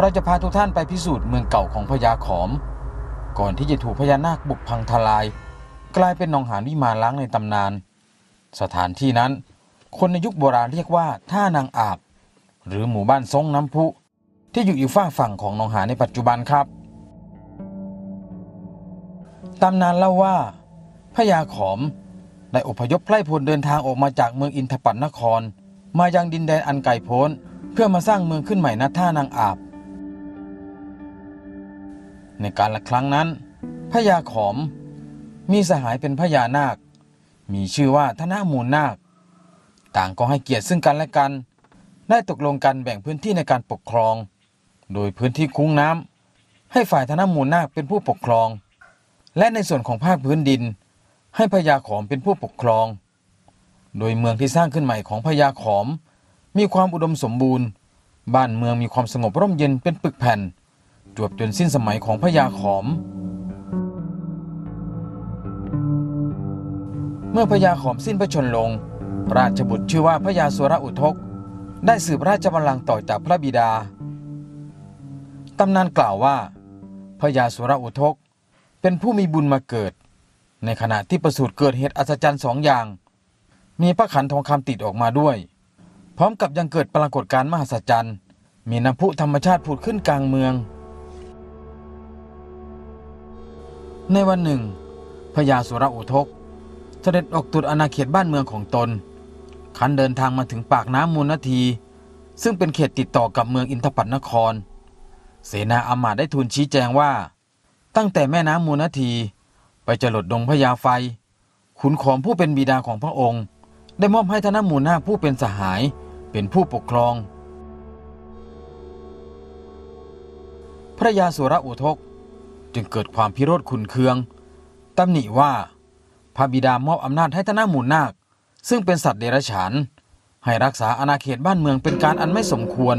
เราจะพาทุกท่านไปพิสูจน์เมืองเก่าของพญาขอม ก่อนที่จะถูกพญานาคบุกพังทลาย กลายเป็นหนองหานวิมานล้างในตำนาน สถานที่นั้น คนในยุคโบราณเรียกว่าท่านางอาบ หรือหมู่บ้านซงน้ำพุ ที่อยู่อีกฝาฝั่งของหนองหานในปัจจุบันครับตำนานเล่าว่าพญาขอมได้อพยพไพร่พลเดินทางออกมาจากเมืองอินทปัตนคร มายังดินแดนอันไกลโพ้น เพื่อมาสร้างเมืองขึ้นใหม่ณท่านางอาบ ในการละครั้งนั้นพญาขอม มีสหายเป็นพญานาค มีชื่อว่าธนมูลนาค ต่างก็ให้เกียรติซึ่งกันและกัน ได้ตกลงกันแบ่งพื้นที่ในการปกครอง โดยพื้นที่คุ้งน้ำให้ฝ่ายธนมูลนาคเป็นผู้ปกครอง และในส่วนของภาคพื้นดิน ให้พญาขอมเป็นผู้ปกครอง โดยเมืองที่สร้างขึ้นใหม่ของพญาขอม มีความอุดมสมบูรณ์ บ้านเมืองมีความสงบร่มเย็นเป็นปึกแผ่น จวบจนสิ้นสมัยของพญาขอม เมื่อพญาขอมสิ้นพระชนลง ราชบุตรชื่อว่าพญาสุรอุทก ได้สืบราชบัลลังก์ต่อจากพระบิดา ตำนานกล่าวว่าพญาสุรอุทก เป็นผู้มีบุญมาเกิด ในขณะที่ประสูติเกิดเหตุอัศจรรย์สองอย่าง มีพระขันทองคำติดออกมาด้วย พร้อมกับยังเกิดปรากฏการณ์มหัศจรรย์มีน้ำพุธรรมชาติผุดขึ้นกลางเมือง ในวันหนึ่งพญาสุรอุทก เสด็จออกตรวจอาณาเขตบ้านเมืองของตน ขันเดินทางมาถึงปากน้ำมูลนาที ซึ่งเป็นเขตติดต่อกับเมืองอินทปัตนคร เสนาอามาตได้ทูลชี้แจงว่า ตั้งแต่แม่น้ำมูลนาที ไปจรดดงพญาไฟ ขุนขอมผู้เป็นบิดาของพระองค์ ได้มอบให้ธนมูลนาผู้เป็นสหายเป็นผู้ปกครอง พระยาสุรอุทก จึงเกิดความพิโรธขุนเคืองตำหนิว่า พระบิดามอบอำนาจให้ธนามูลนาค ซึ่งเป็นสัตว์เดรัจฉาน ให้รักษาอาณาเขตบ้านเมืองเป็นการอันไม่สมควร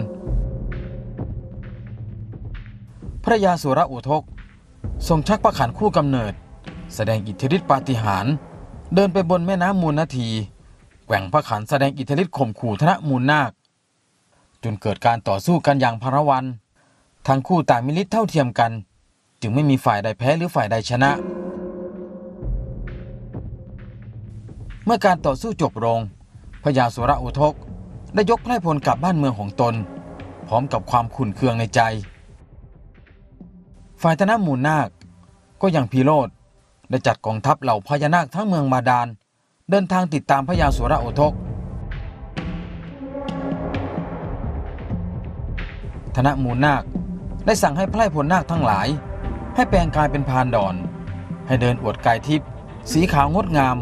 พระยาสุรอุทก ทรงชักประขันคู่กำเนิด แสดงอิทธิฤทธิปาฏิหาริย์เดินไปบนแม่น้ำมูลนาทีแกว่งพระขันแสดงอิทธิฤทธิ์ข่มขู่ธนมูลนาค จนเกิดการต่อสู้กันอย่างพารวัน ทั้งคู่ต่างมีฤทธิ์เท่าเทียมกัน จึงไม่มีฝ่ายใดแพ้หรือฝ่ายใดชนะ เมื่อการต่อสู้จบลงพญาสุรอุทกได้ยกไพร่พลกลับบ้านเมืองของตน พร้อมกับความขุ่นเคืองในใจ ฝ่ายธนมูลนาคก็ยังพิโรธได้จัดกองทัพเหล่าพญานาคทั้งเมืองบาดาลเดินทางติดตามพญาสุรอุทกธนมูลนาคได้สั่งให้ไพร่พลนาคทั้งหลาย ให้แปลงกายเป็นพานดอน ให้เดินอวดกายทิพย์สีขาวงดงาม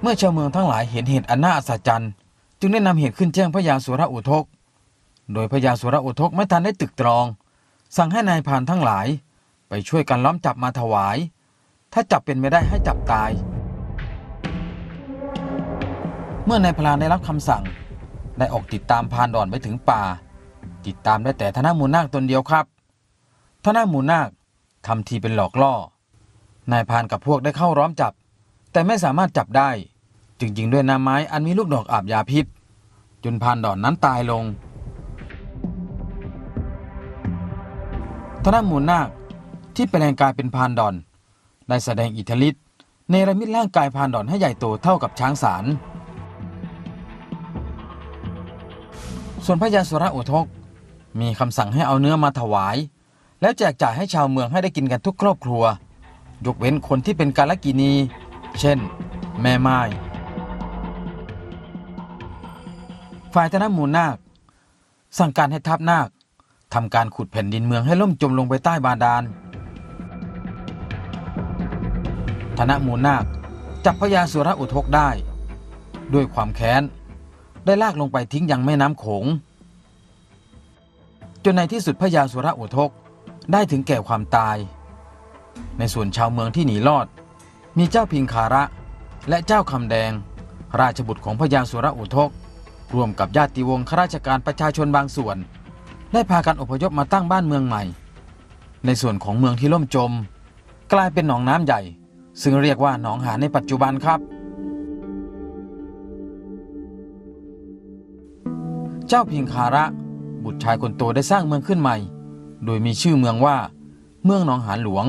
เมื่อชาวเมืองทั้งหลายเห็นเหตุอันน่าอัศจรรย์จึงได้นำเหตุขึ้นแจ้งพระยาสุรอุทก โดยพระยาสุรอุทกไม่ทันได้ตึกตรอง สั่งให้นายพานทั้งหลาย ไปช่วยกันล้อมจับมาถวาย ถ้าจับเป็นไม่ได้ให้จับตาย เมื่อนายพรานได้รับคำสั่งได้ออกติดตามพานดอนไปถึงป่า ติดตามได้แต่ธนมูลนาคตนเดียวครับ ธนมูนาคทำทีเป็นหลอกล่อ นายพานกับพวกได้เข้าร้อมจับ แต่ไม่สามารถจับได้ จึงยิงด้วยน้ำไม้อันมีลูกดอกอาบยาพิษ จนพานดอนนั้นตายลงธนมูนาคที่แปลงกายเป็นพานดอน ได้แสดงอิทธิฤทธิ์เนระมิตร่างกายพานดอนให้ใหญ่โตเท่ากับช้างสาร ส่วนพระยาสุรอุทกมีคำสั่งให้เอาเนื้อมาถวาย แล้วแจกจ่ายให้ชาวเมืองให้ได้กินกันทุกครอบครัว ยกเว้นคนที่เป็นกาลกินี เช่น แม่ไม้ฝ่ายธนมูลนาค สั่งการให้ทัพนาคทำการขุดแผ่นดินเมืองให้ล่มจมลงไปใต้บาดาลธนมูลนาคจับพญาสุรอุทกได้ ด้วยความแค้น ได้ลากลงไปทิ้งยังแม่น้ำโขง จนในที่สุดพญาสุรอุทก ได้ถึงแก่ความตาย ในส่วนชาวเมืองที่หนีรอด มีเจ้าพิงคาระและเจ้าคำแดง ราชบุตรของพญาสุรอุทกรวมกับญาติวงศ์ข้าราชการประชาชนบางส่วน ได้พากันอพยพมาตั้งบ้านเมืองใหม่ ในส่วนของเมืองที่ล่มจม กลายเป็นหนองน้ำใหญ่ ซึ่งเรียกว่าหนองหาในปัจจุบันครับ เจ้าพิงคาระ บุตรชายคนโตได้สร้างเมืองขึ้นใหม่ โดยมีชื่อเมืองว่า เมืองหนองหานหลวง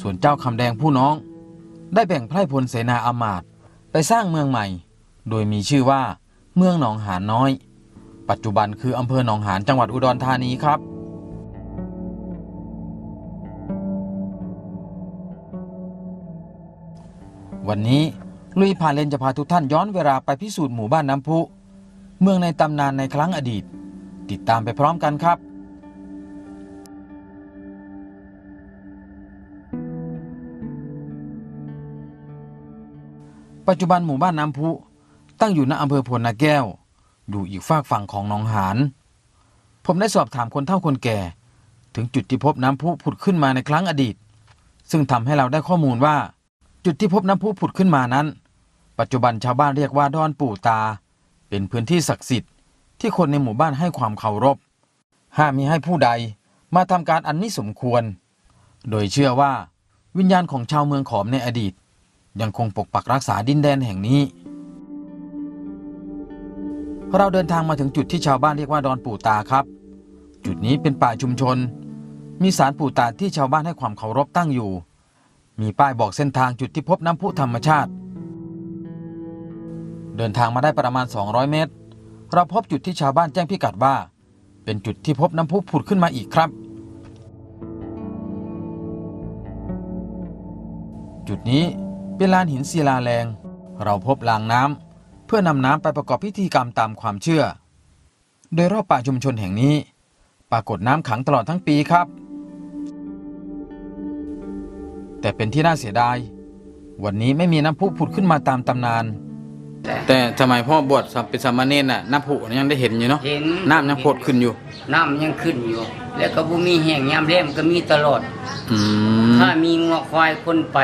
ส่วนเจ้าคำแดงผู้น้อง ได้แบ่งไพร่พลเสนาอามาตย์ไปสร้างเมืองใหม่ โดยมีชื่อว่า เมืองหนองหานน้อย ปัจจุบันคืออำเภอหนองหานจังหวัดอุดรธานีครับ วันนี้ลุยพาเลนจะพาทุกท่านย้อนเวลาไปพิสูจน์หมู่บ้านน้ำพุ เมืองในตำนานในครั้งอดีต ติดตามไปพร้อมกันครับ ปัจจุบันหมู่บ้านน้ำพุ ตั้งอยู่ณอำเภอพลนาแก้ว อยู่อีกฝากฝั่งของหนองหานผมได้สอบถามคนเฒ่าคนแก่ ถึงจุดที่พบน้ำพุผุดขึ้นมาในครั้งอดีต ซึ่งทำให้เราได้ข้อมูลว่า จุดที่พบน้ำพุผุดขึ้นมานั้น ปัจจุบันชาวบ้านเรียกว่าดอนปู่ตา เป็นพื้นที่ศักดิ์สิทธิ์ที่คนในหมู่บ้านให้ความเคารพ ห้ามมิให้ผู้ใดมาทำการอันไม่สมควร โดยเชื่อว่าวิญญาณของชาวเมืองขอมในอดีต ยังคงปกปักรักษาดินแดนแห่งนี้ เราเดินทางมาถึงจุดที่ชาวบ้านเรียกว่าดอนปู่ตาครับ จุดนี้เป็นป่าชุมชน มีศาลปู่ตาที่ชาวบ้านให้ความเคารพตั้งอยู่ มีป้ายบอกเส้นทางจุดที่พบน้ำพุธรรมชาติ เดินทางมาได้ประมาณ 200 เมตร เราพบจุดที่ชาวบ้านแจ้งพิกัดว่า เป็นจุดที่พบน้ำพุผุดขึ้นมาอีกครับจุดนี้ เป็นลานหินศิลาแรง เราพบรางน้ำเพื่อนำน้ำไปประกอบพิธีกรรมตามความเชื่อ โดยรอบป่าชุมชนแห่งนี้ ปรากฏน้ำขังตลอดทั้งปีครับ แต่เป็นที่น่าเสียดาย วันนี้ไม่มีน้ำพุผุดขึ้นมาตามตำนาน แต่สมัยพ่อบวชเป็นสามเณรน่ะน้ำพุยังได้เห็นอยู่เนาะเห็นน้ำยังพดขึ้นอยู่ น้ำยังขึ้นอยู่ แล้วก็บ่มีแห้งยามแล้มก็มีตลอด อืมถ้ามีงัวควายคนไป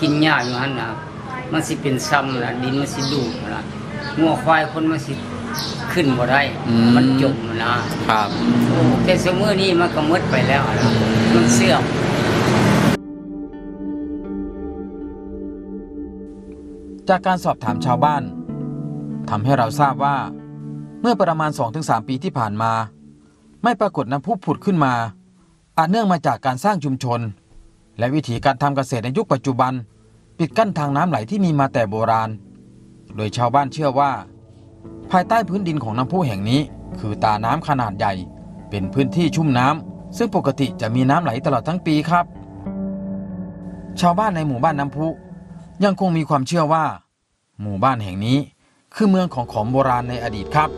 กินหญ้าอยู่หั่นน่ะมันสิเป็นซ้ำล่ะดินมันสิดูดล่ะงัวควายคนมันสิขึ้นบ่ได้ มันจมนะครับ โอ้แต่สมื้อนี้มันก็หมดไปแล้วล่ะมันเสื่อม จากการสอบถามชาวบ้านทำให้เราทราบว่า เมื่อประมาณ 2-3 ปีที่ผ่านมา ไม่ปรากฏน้ำพุผุดขึ้นมา อาจเนื่องมาจากการสร้างชุมชน และวิธีการทำเกษตรในยุคปัจจุบัน ปิดกั้นทางน้ำไหลที่มีมาแต่โบราณ โดยชาวบ้านเชื่อว่า ภายใต้พื้นดินของน้ำพุแห่งนี้ คือตาน้ำขนาดใหญ่ เป็นพื้นที่ชุ่มน้ำซึ่งปกติจะมีน้ำไหลตลอดทั้งปีครับ ชาวบ้านในหมู่บ้านน้ำพุ ยังคงมีความเชื่อว่า หมู่บ้านแห่งนี้คือเมืองของขอมโบราณในอดีตครับ